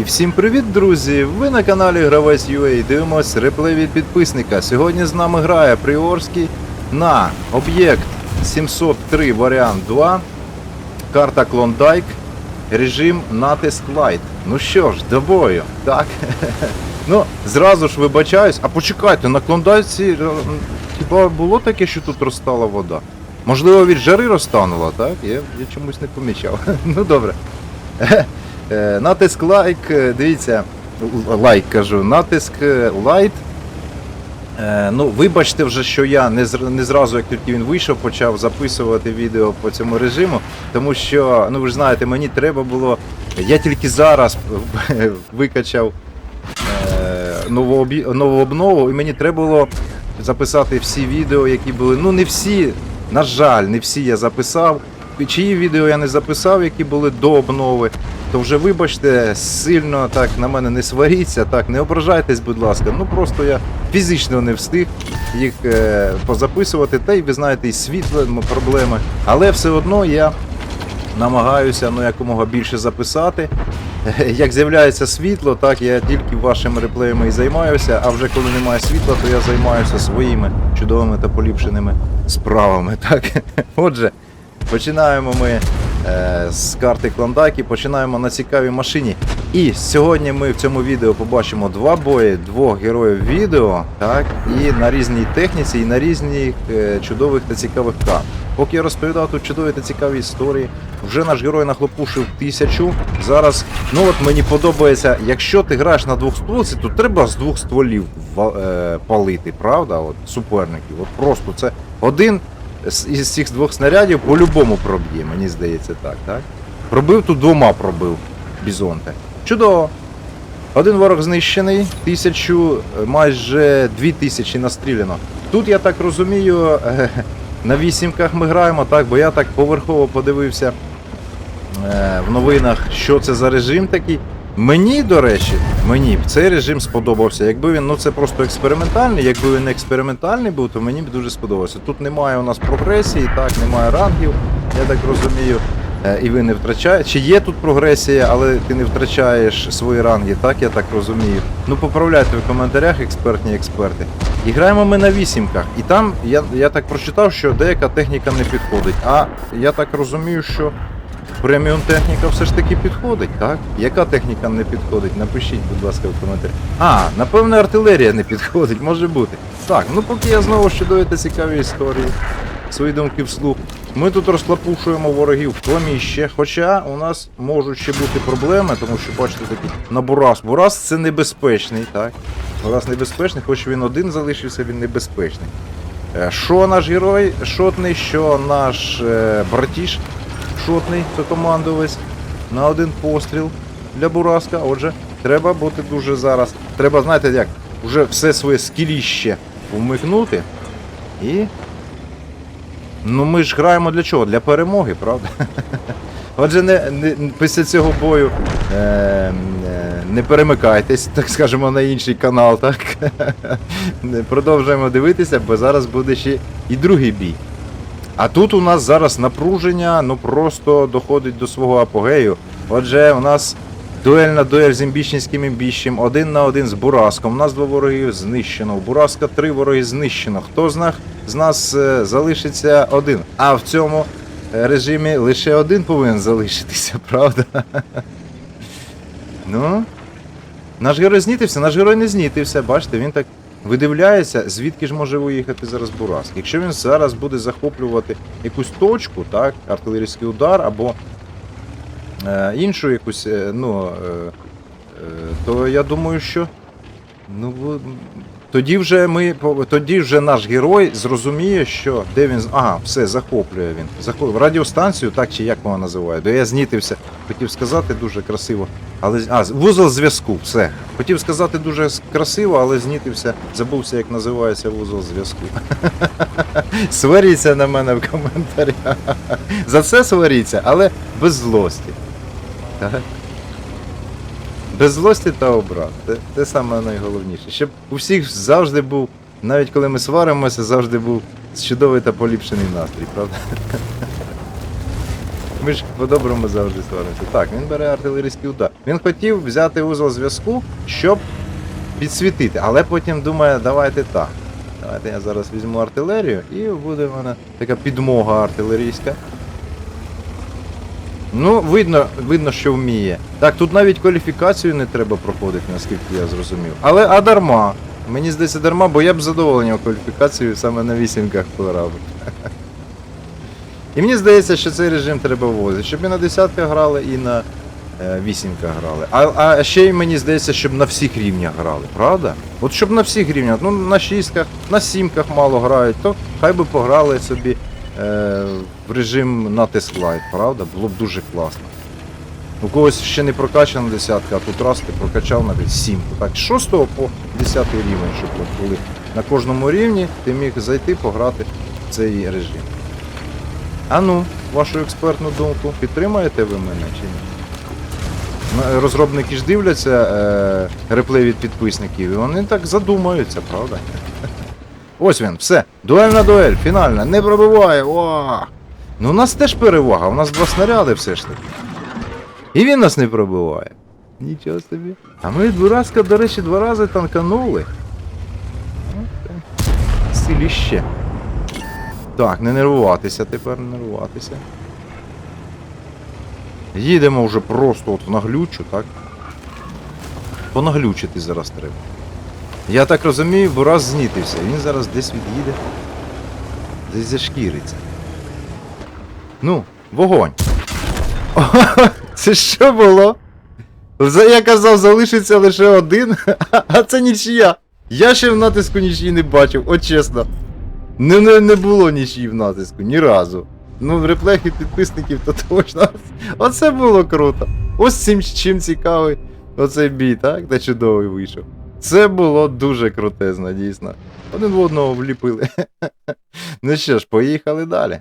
І всім привіт, друзі! Ви на каналі Гравець UA дивимось реплей від підписника. Сьогодні з нами грає Приорський на об'єкт 703 варіант 2, карта Клондайк, режим натиск Light. Ну що ж, до бою, так? Ну, зразу ж вибачаюсь, а почекайте, на Клондайці е, хіба було таке, що тут розтала вода? Можливо, від жари розтанула, так? Я, я чомусь не помічав. Ну добре. Е, Натиск лайк, е, дивіться, лайк кажу, натиск е, лайт. Ну, вибачте вже, що я не, не зразу, як тільки він вийшов, почав записувати відео по цьому режиму, тому що, ну ви ж знаєте, мені треба було. Я тільки зараз викачав нову, нову обнову, і мені треба було записати всі відео, які були. Ну, не всі, на жаль, не всі я записав. Чиї відео я не записав, які були до обнови, то вже вибачте, сильно так на мене не сваріться, так, не ображайтесь, будь ласка. Ну просто я фізично не встиг їх е, позаписувати, та й ви знаєте, і світло проблеми. Але все одно я намагаюся ну, якомога більше записати. Як з'являється світло, так я тільки вашими реплеями і займаюся, а вже коли немає світла, то я займаюся своїми чудовими та поліпшеними справами. Так? Отже, починаємо ми е, з карти Клондайки, починаємо на цікавій машині. І сьогодні ми в цьому відео побачимо два бої двох героїв відео, так, і на різній техніці, і на різних е, чудових та цікавих карт. Поки я розповідав тут чудові та цікаві історії, вже наш герой нахлопушив тисячу. Зараз, ну от мені подобається, якщо ти граєш на двох стволці, то треба з двох стволів е, палити, правда? От суперників. От просто це один із цих двох снарядів по-любому проб'є, мені здається так, так? Пробив тут двома пробив бізонте. Чудово. Один ворог знищений, тисячу, е, майже дві тисячі настріляно. Тут я так розумію, е, на вісімках ми граємо, так, бо я так поверхово подивився е, в новинах, що це за режим такий. Мені, до речі, мені б цей режим сподобався. Якби він, ну це просто експериментальний, якби він експериментальний був, то мені б дуже сподобався. Тут немає у нас прогресії, так, немає рангів, я так розумію. Е, І ви не втрачаєте. Чи є тут прогресія, але ти не втрачаєш свої ранги, так я так розумію. Ну поправляйте в коментарях, експертні експерти. І граємо ми на вісімках. І там я, я так прочитав, що деяка техніка не підходить. А я так розумію, що преміум техніка все ж таки підходить, так? Яка техніка не підходить? Напишіть, будь ласка, в коментарі. А, напевно, артилерія не підходить, може бути. Так, ну поки я знову щодо та цікаві історії, свої думки вслух. Ми тут розклапушуємо ворогів в кломіще, хоча у нас можуть ще бути проблеми, тому що бачите такі на Бурас. Бурас це небезпечний, так? Бурас небезпечний, хоч він один залишився, він небезпечний. Е, Що наш герой шотний, що наш е, братіш шотний, це командувець на один постріл для Бураска. Отже, треба бути дуже зараз. Треба, знаєте, як, вже все своє скіліще вмикнути. І. Ну ми ж граємо для чого? Для перемоги, правда? Отже, не, не, після цього бою е, е, не перемикайтесь, так скажемо, на інший канал, так? Продовжуємо дивитися, бо зараз буде ще і другий бій. А тут у нас зараз напруження, ну просто доходить до свого апогею. Отже, у нас дуель на дуель з імбічницьким імбіщем, один на один з Бураском. У нас два вороги знищено. У Бураска три вороги знищено. Хто з нас, з нас е, залишиться один? А в цьому е, режимі лише один повинен залишитися, правда? Ну. Наш герой знітився, наш герой не знітився. Бачите, він так видивляється, звідки ж може виїхати зараз Бураск. Якщо він зараз буде захоплювати якусь точку, так, артилерійський удар або е, іншу якусь, е, ну, е, е, то я думаю, що. Ну, тоді вже ми тоді вже наш герой зрозуміє, що де він. Ага, все, захоплює він. Захоплює. Радіостанцію, так чи як вона називає. Де я знітився, хотів сказати дуже красиво. Але а, вузол зв'язку, все. Хотів сказати дуже красиво, але знітився, забувся, як називається вузол зв'язку. Сваріться на мене в коментарях. За це сваріться, але без злості. Без злості та образ. Це, це саме найголовніше. Щоб у всіх завжди був, навіть коли ми сваримося, завжди був чудовий та поліпшений настрій, правда? Ми ж по-доброму завжди сваримося. Так, він бере артилерійський удар. Він хотів взяти узол зв'язку, щоб підсвітити, але потім думає, давайте так. Давайте я зараз візьму артилерію і буде в мене така підмога артилерійська. Ну, видно, видно, що вміє. Так, тут навіть кваліфікацію не треба проходити, наскільки я зрозумів. Але а дарма. Мені здається, дарма, бо я б з задоволенням кваліфікацію саме на вісімках пограв. І мені здається, що цей режим треба ввозити, щоб і на десятках грали, і на е, вісімках грали. А, а ще й мені здається, щоб на всіх рівнях грали, правда? От щоб на всіх рівнях, ну на шістках, на сімках мало грають, то хай би пограли собі е, в режим натиск лайт, правда? Було б дуже класно. У когось ще не прокачана десятка, а тут раз ти прокачав навіть сімку. Так, з 6 по 10 рівень, щоб були на кожному рівні, ти міг зайти пограти в цей режим. А ну, вашу експертну думку, підтримаєте ви мене чи ні? Ну, Розробники ж дивляться е, реплей від підписників, і вони так задумаються, правда? Ось він, все. Дуельна дуель, фінальна, не пробиває. О! Ну у нас теж перевага, у нас два снаряди все ж таки. І він нас не пробиває. Нічого собі. А ми дурацька, до речі, два рази танканули. Ну, Силіще. Так, не нервуватися тепер, не нервуватися. Їдемо вже просто от в наглючу, так? Понаглючити зараз треба. Я так розумію, бо раз знітився. Він зараз десь від'їде. Десь зашкіриться. Ну, вогонь. О, це що було? Я казав, залишиться лише один, а це нічия. Я ще в натиску нічиї не бачив, от чесно. Не, не, не було нічій в натиску, ні разу. Ну, в реплех від підписників то точно. Оце було круто. Ось цим чим цікавий оцей бій, так? Та чудовий вийшов. Це було дуже крутезно, дійсно. Один в одного вліпили. ну що ж, поїхали далі.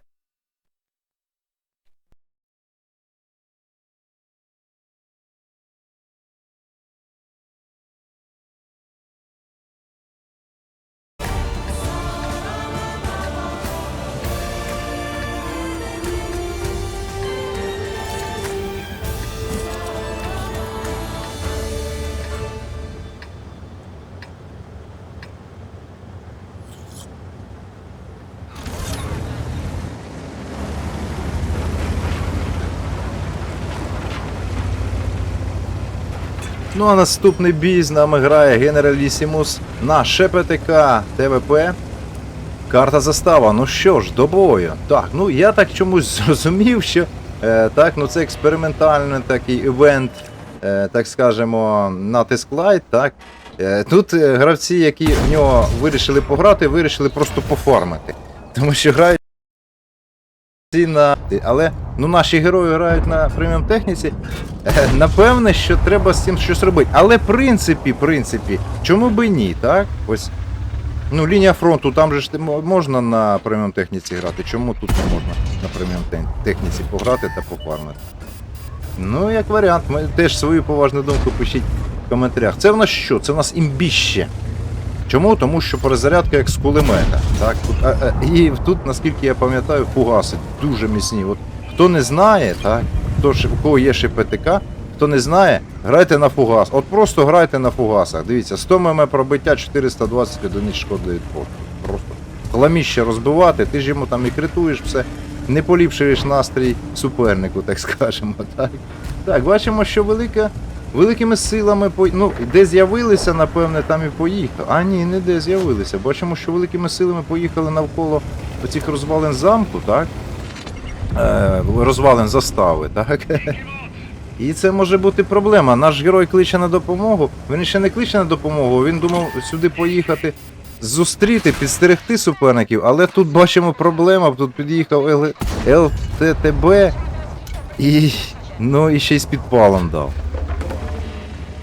Ну а наступний бій з нами грає Генералісімус на ШПТК ТВП. Карта застава. Ну що ж, до бою. Так, ну я так чомусь зрозумів, що е, так, ну це експериментальний такий івент, е, так скажемо, натиск лайт, так. Е, тут е, гравці, які в нього вирішили пограти, вирішили просто пофармити. Тому що грають всі на. Але ну, наші герої грають на преміум техніці. Е, Напевне, що треба з цим щось робити. Але в принципі, принципі, чому би ні, так? Ось. Ну, лінія фронту, там же ж можна на преміум техніці грати. Чому тут не можна на преміум техніці пограти та пофармити? Ну, як варіант, ми теж свою поважну думку пишіть в коментарях. Це в нас що? Це в нас імбіще. Чому? Тому що перезарядка як з кулемета. Так? А, а, і тут, наскільки я пам'ятаю, фугаси дуже міцні. От, хто не знає, так? Хто у кого є ще ПТК, хто не знає, грайте на фугас. От просто грайте на фугасах. Дивіться, 100 мм пробиття, 420 одиниць шкоди від. Просто хламіще розбивати, ти ж йому там і критуєш все, не поліпшуєш настрій супернику, так скажемо. Так, так бачимо, що велика. Великими силами по... ну, де з'явилися, напевне, там і поїхали. А ні, не де з'явилися. Бачимо, що великими силами поїхали навколо оцих розвалин замку, так? Е, розвалин застави, так? І це може бути проблема. Наш герой кличе на допомогу. Він ще не кличе на допомогу, він думав сюди поїхати, зустріти, підстерегти суперників, але тут бачимо проблема. Тут під'їхав. ЛТТБ і. Ну і ще й з підпалом дав.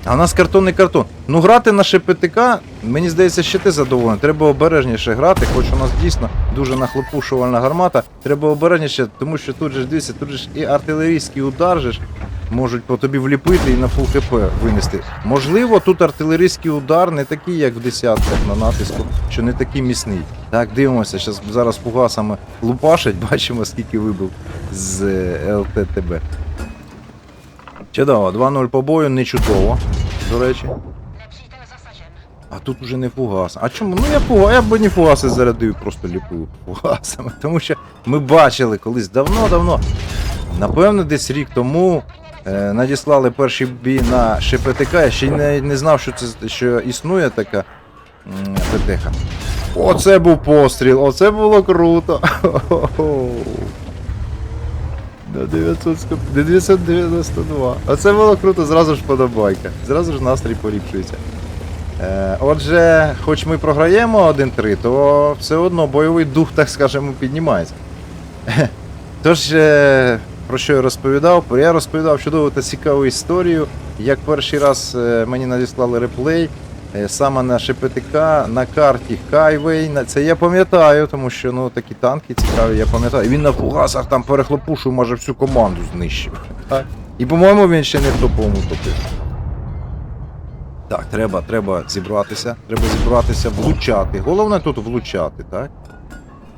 А у нас картонний картон. Ну грати на ШПТК, мені здається, ще ти задоволений. Треба обережніше грати, хоч у нас дійсно дуже нахлопушувальна гармата. Треба обережніше, тому що тут же дивіться, тут же ж і артилерійський удар же ж. можуть по тобі вліпити і на фул хп винести. Можливо, тут артилерійський удар не такий, як в десятках на натиску, що не такий міцний. Так, дивимося, щас, зараз фугасами лупашать, бачимо, скільки вибив з е, ЛТТБ. Чудово, 2-0 по бою, не чудово, до речі. А тут уже не фугас. А чому? Ну я фугас, я б не фугаси зарядив, просто ліпив фугасами. Тому що ми бачили колись давно-давно. Напевно, десь рік тому е, надіслали перший бій на ШПТК. Я ще не, не знав, що це що існує така ПТХ. Оце був постріл, оце було круто. На 900 на 992. Оце було круто, зразу ж подобайка. Зразу ж настрій поліпшується. Е, отже, хоч ми програємо 1-3, то все одно бойовий дух, так скажемо, піднімається. Тож, е, про що я розповідав? Я розповідав чудову та цікаву історію. Як перший раз е, мені надіслали реплей саме на ШПТК на карті Хайвей. Це я пам'ятаю, тому що ну, такі танки цікаві, я пам'ятаю. І він на фугасах там перехлопушив, може всю команду знищив. Так? І, по-моєму, він ще не в топовому топив. Так, треба, треба зібратися. Треба зібратися, влучати. Головне тут влучати, так?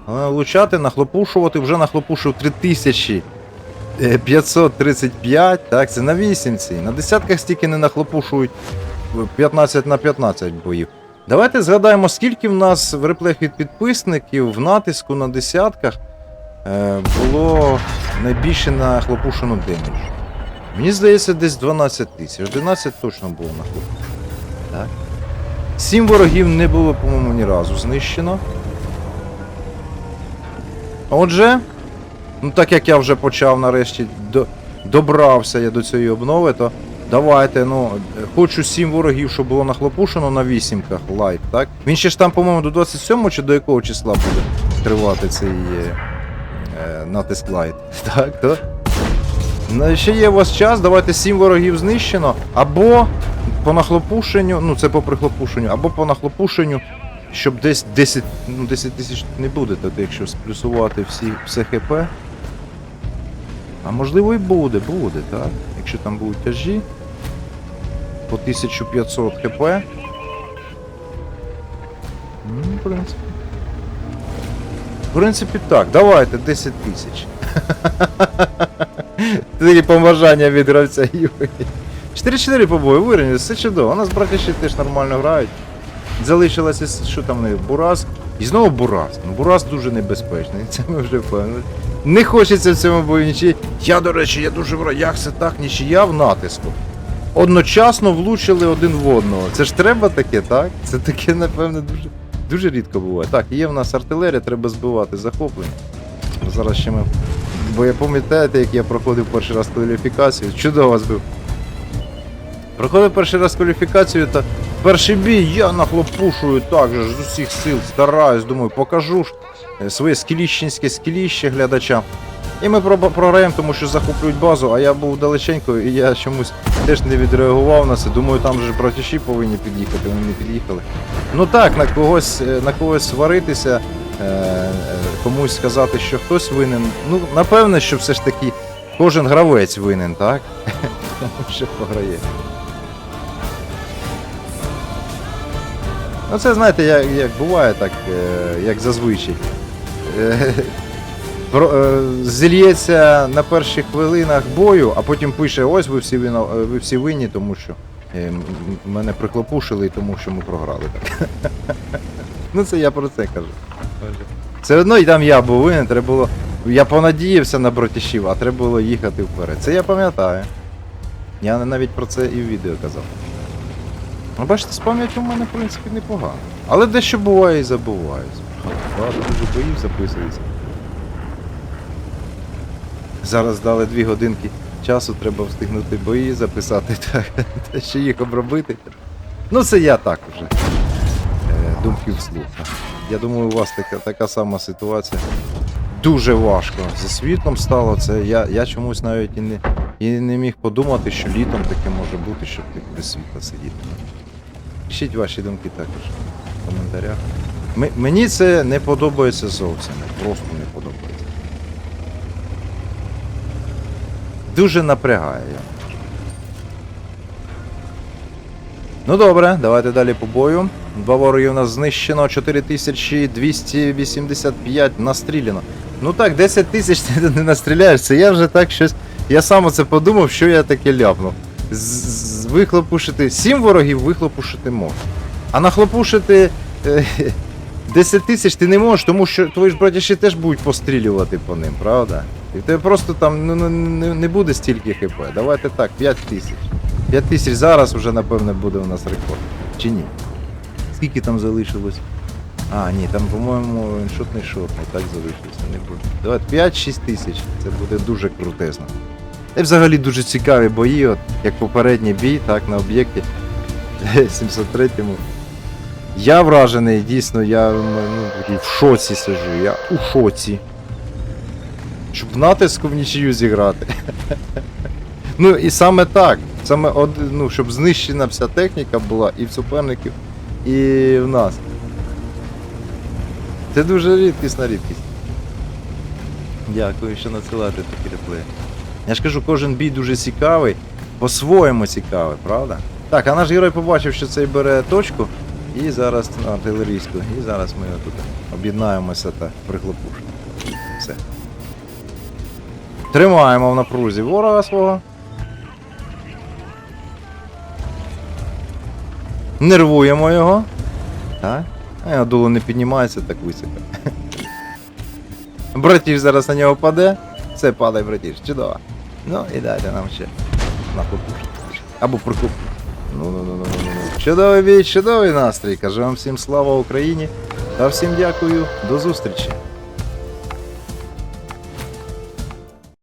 Головне влучати, нахлопушувати, вже нахлопушив 3535, так, це на вісімці. На десятках стільки не нахлопушують 15 на 15 боїв. Давайте згадаємо, скільки в нас в реплех від підписників в натиску на десятках е, було найбільше нахлопушено демедж. Мені здається, десь 12 тисяч. 11 точно було нахлопушено. Так. Сім ворогів не було, по-моєму, ні разу знищено. Отже, ну так як я вже почав нарешті до, добрався я до цієї обнови, то давайте, ну, хочу сім ворогів, щоб було нахлопушено на вісімках лайк, так? Він ще ж там, по-моєму, до 27 чи до якого числа буде тривати цей е, е, натиск лайт. Так, то. Ну, ще є у вас час, давайте сім ворогів знищено, або по нахлопушенню, ну це по прихлопушенню, або по нахлопушенню, щоб десь 10, ну 10 тисяч не буде, тобто якщо сплюсувати всі, все ХП. А можливо і буде, буде, так? Якщо там будуть тяжі по 1500 хп. Ну, в принципі. В принципі, так, давайте 10 тисяч. Такі побажання від гравця Юрій. 4-4 по бою, вирівняли, все чудово. У нас братіші теж нормально грають. Залишилося, що там в них, Бураз. І знову Бураз. Ну, Бураз дуже небезпечний, це ми вже впевнені. Не хочеться в цьому бою нічиї. Я, до речі, я дуже вра. Як це так, нічия в натиску? Одночасно влучили один в одного. Це ж треба таке, так? Це таке, напевно, дуже, дуже рідко буває. Так, є в нас артилерія, треба збивати захоплення. Зараз ще ми. Бо я пам'ятаєте, як я проходив перший раз кваліфікацію, чудово збив. Проходив перший раз кваліфікацію, та перший бій я нахлопушую так же з усіх сил, стараюсь, думаю, покажу ж е, своє скіліщенське скіліще глядачам. І ми про- програємо, тому що захоплюють базу, а я був далеченько, і я чомусь теж не відреагував на це. Думаю, там же братіші повинні під'їхати, вони не під'їхали. Ну так, на когось, е, на когось сваритися, е, е, комусь сказати, що хтось винен. Ну, напевне, що все ж таки кожен гравець винен, так? Тому що програє. Ну це знаєте, як, як буває так, як зазвичай. Е, Зільється на перших хвилинах бою, а потім пише: ось ви всі вино, е, ви всі винні, тому що е, мене приклопушили тому що ми програли. Так. ну це я про це кажу. Все одно і там я був винен, треба було. Я понадіявся на братішів, а треба було їхати вперед. Це я пам'ятаю. Я навіть про це і в відео казав. Ну, бачите, з пам'яттю в мене, в принципі, непогано. Але дещо буває і забувається. Багато дуже боїв записується. Зараз дали дві годинки часу, треба встигнути бої записати та, ще їх обробити. Ну, це я так уже. Думки вслух. Я думаю, у вас така, така сама ситуація. Дуже важко зі світлом стало. Це я, я чомусь навіть і не, і не міг подумати, що літом таке може бути, щоб ти без світла сидіти. Пишіть ваші думки також в коментарях. Мені це не подобається зовсім. Просто не подобається. дуже напрягає. Ну добре, давайте далі по бою. Два вороги у нас знищено, 4285 настріляно. Ну так, 10 тисяч ти не настріляєшся. я вже так щось. Я сам оце подумав, що я таке ляпнув. З Вихлопушити. 7 ворогів вихлопушити можна. А нахлопушити е, 10 тисяч ти не можеш, тому що твої ж братіші теж будуть пострілювати по ним, правда? І в тебе просто там ну, ну, не, не буде стільки хп. Давайте так, 5 тисяч. 5 тисяч зараз вже, напевне, буде у нас рекорд. Чи ні? Скільки там залишилось? А, ні, там, по-моєму, шотний шотний, так залишилося. Не буде. Давайте 5-6 тисяч. Це буде дуже крутезно. Й взагалі дуже цікаві бої, от, як попередній бій, так, на об'єкті 703-му. Я вражений, дійсно, я ну, в шоці сижу, я у шоці. Щоб натиску в нічию зіграти. ну і саме так. Саме ну, щоб знищена вся техніка була і в суперників, і в нас. Це дуже рідкісна рідкість. Дякую, що надсилаєте такі реплеї. Я ж кажу, кожен бій дуже цікавий, по-своєму цікавий, правда? Так, а наш герой побачив, що цей бере точку, і зараз на артилерійську, і зараз ми тут об'єднаємося та прихлопушимо. Все. Тримаємо в напрузі ворога свого. Нервуємо його. Так. А його дуло не піднімається так високо. Братіж зараз на нього паде. Все, падай, братіж, чудово. Ну і дайте нам ще нахлопушити. Або прикуп. Ну, ну, ну, ну, ну, ну. Чудовий бій, чудовий настрій. Кажу вам всім слава Україні. Та всім дякую. До зустрічі.